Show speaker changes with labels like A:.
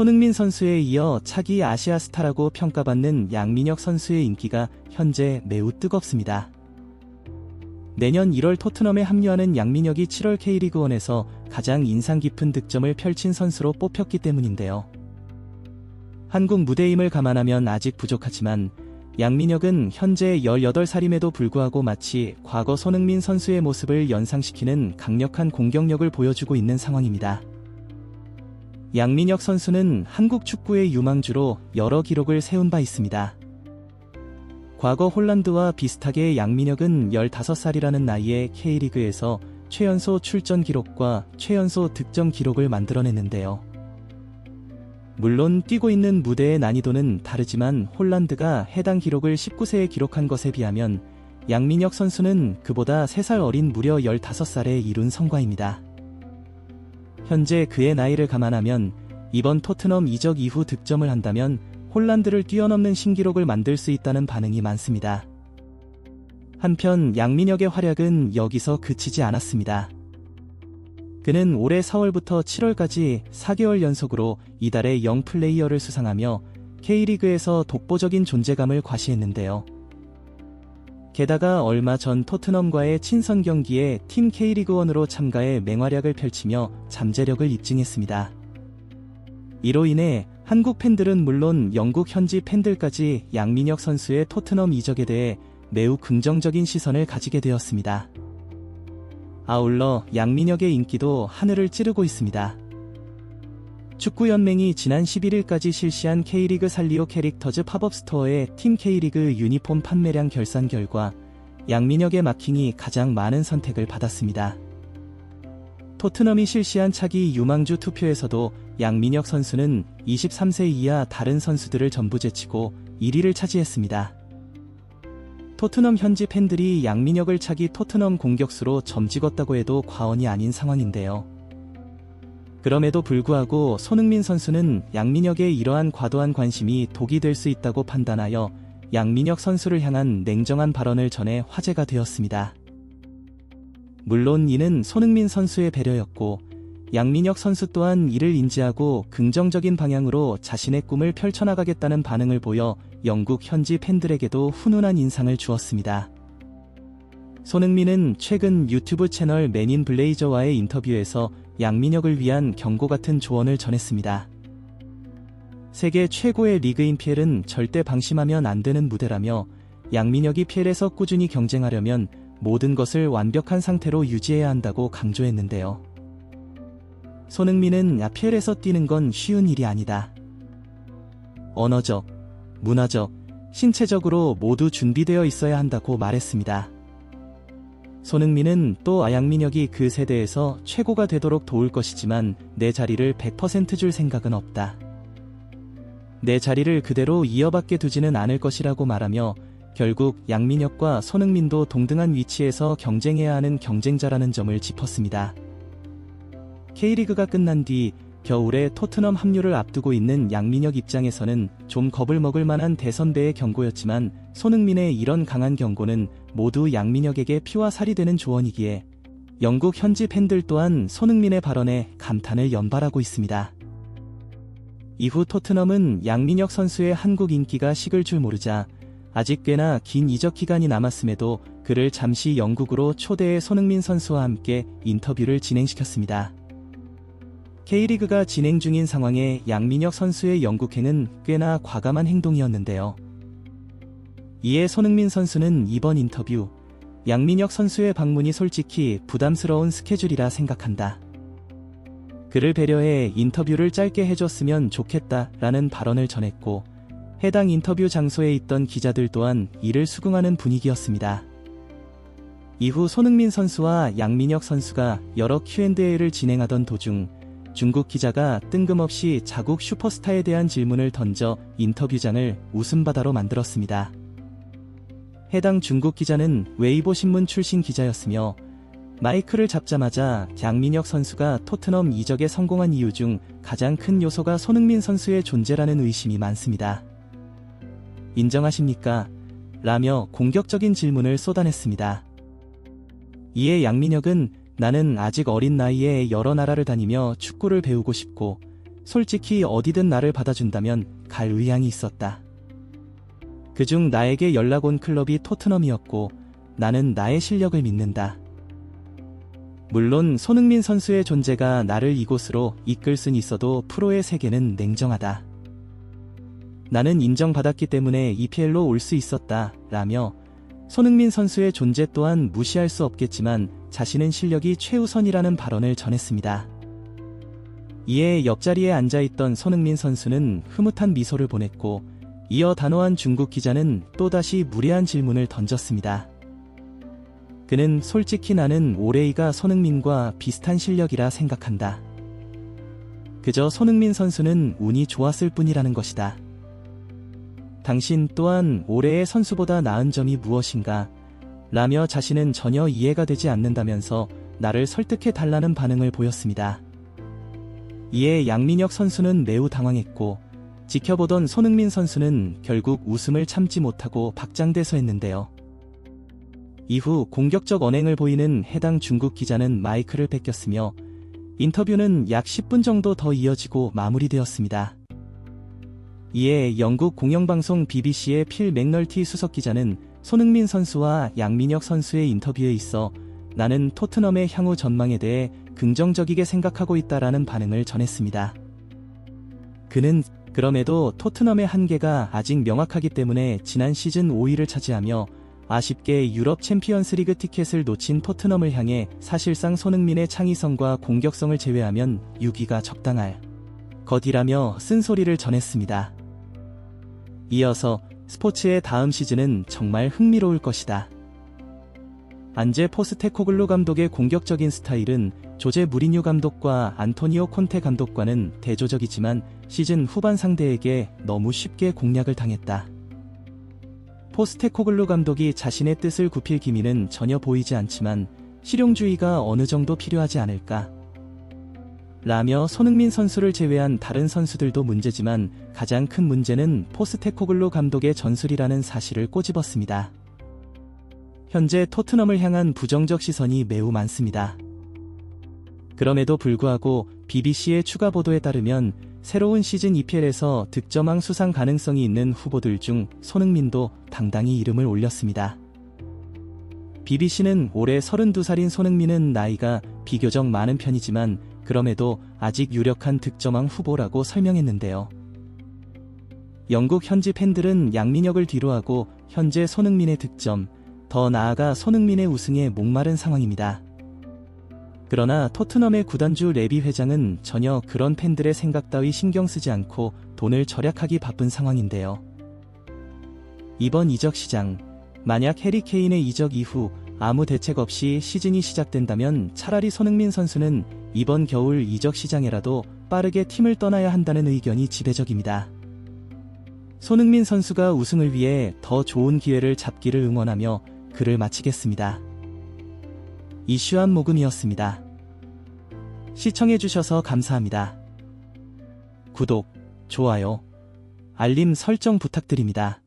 A: 손흥민 선수에 이어 차기 아시아 스타라고 평가받는 양민혁 선수의 인기가 현재 매우 뜨겁습니다. 내년 1월 토트넘에 합류하는 양민혁이 7월 K리그1에서 가장 인상 깊은 득점을 펼친 선수로 뽑혔기 때문인데요. 한국 무대임을 감안하면 아직 부족하지만 양민혁은 현재 18살임에도 불구하고 마치 과거 손흥민 선수의 모습을 연상시키는 강력한 공격력을 보여주고 있는 상황입니다. 양민혁 선수는 한국 축구의 유망주로 여러 기록을 세운 바 있습니다. 과거 홀란드와 비슷하게 양민혁은 15살이라는 나이에 K리그에서 최연소 출전 기록과 최연소 득점 기록을 만들어냈는데요. 물론 뛰고 있는 무대의 난이도는 다르지만 홀란드가 해당 기록을 19세에 기록한 것에 비하면 양민혁 선수는 그보다 3살 어린 무려 15살에 이룬 성과입니다. 현재 그의 나이를 감안하면 이번 토트넘 이적 이후 득점을 한다면 홀란드를 뛰어넘는 신기록을 만들 수 있다는 반응이 많습니다. 한편 양민혁의 활약은 여기서 그치지 않았습니다. 그는 올해 4월부터 7월까지 4개월 연속으로 이달의 영 플레이어를 수상하며 K리그에서 독보적인 존재감을 과시했는데요. 게다가 얼마 전 토트넘과의 친선 경기에 팀 K리그1으로 참가해 맹활약을 펼치며 잠재력을 입증했습니다. 이로 인해 한국 팬들은 물론 영국 현지 팬들까지 양민혁 선수의 토트넘 이적에 대해 매우 긍정적인 시선을 가지게 되었습니다. 아울러 양민혁의 인기도 하늘을 찌르고 있습니다. 축구연맹이 지난 11일까지 실시한 K리그 살리오 캐릭터즈 팝업 스토어의 팀 K리그 유니폼 판매량 결산 결과 양민혁의 마킹이 가장 많은 선택을 받았습니다. 토트넘이 실시한 차기 유망주 투표에서도 양민혁 선수는 23세 이하 다른 선수들을 전부 제치고 1위를 차지했습니다. 토트넘 현지 팬들이 양민혁을 차기 토트넘 공격수로 점찍었다고 해도 과언이 아닌 상황인데요. 그럼에도 불구하고 손흥민 선수는 양민혁의 이러한 과도한 관심이 독이 될 수 있다고 판단하여 양민혁 선수를 향한 냉정한 발언을 전해 화제가 되었습니다. 물론 이는 손흥민 선수의 배려였고 양민혁 선수 또한 이를 인지하고 긍정적인 방향으로 자신의 꿈을 펼쳐나가겠다는 반응을 보여 영국 현지 팬들에게도 훈훈한 인상을 주었습니다. 손흥민은 최근 유튜브 채널 맨인 블레이저와의 인터뷰에서 양민혁을 위한 경고 같은 조언을 전했습니다. 세계 최고의 리그인 PL은 절대 방심하면 안 되는 무대라며 양민혁이 PL에서 꾸준히 경쟁하려면 모든 것을 완벽한 상태로 유지해야 한다고 강조했는데요. 손흥민은 PL에서 뛰는 건 쉬운 일이 아니다. 언어적, 문화적, 신체적으로 모두 준비되어 있어야 한다고 말했습니다. 손흥민은 또 아양민혁이 그 세대에서 최고가 되도록 도울 것이지만 내 자리를 100%줄 생각은 없다. 내 자리를 그대로 이어받게 두지는 않을 것이라고 말하며 결국 양민혁과 손흥민도 동등한 위치에서 경쟁해야 하는 경쟁자라는 점을 짚었습니다. K리그가 끝난 뒤 겨울에 토트넘 합류를 앞두고 있는 양민혁 입장에서는 좀 겁을 먹을 만한 대선배의 경고였지만 손흥민의 이런 강한 경고는 모두 양민혁에게 피와 살이 되는 조언이기에 영국 현지 팬들 또한 손흥민의 발언에 감탄을 연발하고 있습니다. 이후 토트넘은 양민혁 선수의 한국 인기가 식을 줄 모르자 아직 꽤나 긴 이적 기간이 남았음에도 그를 잠시 영국으로 초대해 손흥민 선수와 함께 인터뷰를 진행시켰습니다. K리그가 진행 중인 상황에 양민혁 선수의 영국행은 꽤나 과감한 행동이었는데요. 이에 손흥민 선수는 이번 인터뷰, 양민혁 선수의 방문이 솔직히 부담스러운 스케줄이라 생각한다. 그를 배려해 인터뷰를 짧게 해줬으면 좋겠다 라는 발언을 전했고, 해당 인터뷰 장소에 있던 기자들 또한 이를 수긍하는 분위기였습니다. 이후 손흥민 선수와 양민혁 선수가 여러 Q&A를 진행하던 도중 중국 기자가 뜬금없이 자국 슈퍼스타에 대한 질문을 던져 인터뷰장을 웃음바다로 만들었습니다. 해당 중국 기자는 웨이보 신문 출신 기자였으며 마이크를 잡자마자 양민혁 선수가 토트넘 이적에 성공한 이유 중 가장 큰 요소가 손흥민 선수의 존재라는 의심이 많습니다. 인정하십니까? 라며 공격적인 질문을 쏟아냈습니다. 이에 양민혁은 나는 아직 어린 나이에 여러 나라를 다니며 축구를 배우고 싶고 솔직히 어디든 나를 받아준다면 갈 의향이 있었다. 그중 나에게 연락 온 클럽이 토트넘이었고 나는 나의 실력을 믿는다. 물론 손흥민 선수의 존재가 나를 이곳으로 이끌 순 있어도 프로의 세계는 냉정하다. 나는 인정받았기 때문에 EPL로 올 수 있었다. 라며 손흥민 선수의 존재 또한 무시할 수 없겠지만 자신은 실력이 최우선이라는 발언을 전했습니다. 이에 옆자리에 앉아있던 손흥민 선수는 흐뭇한 미소를 보냈고 이어 단호한 중국 기자는 또다시 무례한 질문을 던졌습니다. 그는 솔직히 나는 올해이가 손흥민과 비슷한 실력이라 생각한다. 그저 손흥민 선수는 운이 좋았을 뿐이라는 것이다. 당신 또한 올해의 선수보다 나은 점이 무엇인가? 라며 자신은 전혀 이해가 되지 않는다면서 나를 설득해 달라는 반응을 보였습니다. 이에 양민혁 선수는 매우 당황했고 지켜보던 손흥민 선수는 결국 웃음을 참지 못하고 박장대소했는데요. 이후 공격적 언행을 보이는 해당 중국 기자는 마이크를 뺏겼으며 인터뷰는 약 10분 정도 더 이어지고 마무리되었습니다. 이에 영국 공영방송 BBC의 필 맥널티 수석 기자는 손흥민 선수와 양민혁 선수의 인터뷰에 있어 나는 토트넘의 향후 전망에 대해 긍정적이게 생각하고 있다라는 반응을 전했습니다. 그는 그럼에도 토트넘의 한계가 아직 명확하기 때문에 지난 시즌 5위를 차지하며 아쉽게 유럽 챔피언스 리그 티켓을 놓친 토트넘을 향해 사실상 손흥민의 창의성과 공격성을 제외하면 6위가 적당할 것이라며 쓴소리를 전했습니다. 이어서 스포츠의 다음 시즌은 정말 흥미로울 것이다. 안제 포스테코글루 감독의 공격적인 스타일은 조제 무리뉴 감독과 안토니오 콘테 감독과는 대조적이지만 시즌 후반 상대에게 너무 쉽게 공략을 당했다. 포스테코글루 감독이 자신의 뜻을 굽힐 기미는 전혀 보이지 않지만 실용주의가 어느 정도 필요하지 않을까. 라며 손흥민 선수를 제외한 다른 선수들도 문제지만 가장 큰 문제는 포스테코글루 감독의 전술이라는 사실을 꼬집었습니다. 현재 토트넘을 향한 부정적 시선이 매우 많습니다. 그럼에도 불구하고 BBC의 추가 보도에 따르면 새로운 시즌 EPL에서 득점왕 수상 가능성이 있는 후보들 중 손흥민도 당당히 이름을 올렸습니다. BBC는 올해 32살인 손흥민은 나이가 비교적 많은 편이지만 그럼에도 아직 유력한 득점왕 후보라고 설명했는데요. 영국 현지 팬들은 양민혁을 뒤로하고 현재 손흥민의 득점, 더 나아가 손흥민의 우승에 목마른 상황입니다. 그러나 토트넘의 구단주 레비 회장은 전혀 그런 팬들의 생각 따위 신경 쓰지 않고 돈을 절약하기 바쁜 상황인데요. 이번 이적 시장, 만약 해리 케인의 이적 이후 아무 대책 없이 시즌이 시작된다면 차라리 손흥민 선수는 이번 겨울 이적 시장에라도 빠르게 팀을 떠나야 한다는 의견이 지배적입니다. 손흥민 선수가 우승을 위해 더 좋은 기회를 잡기를 응원하며 글을 마치겠습니다. 이슈한 모금이었습니다. 시청해주셔서 감사합니다. 구독, 좋아요, 알림 설정 부탁드립니다.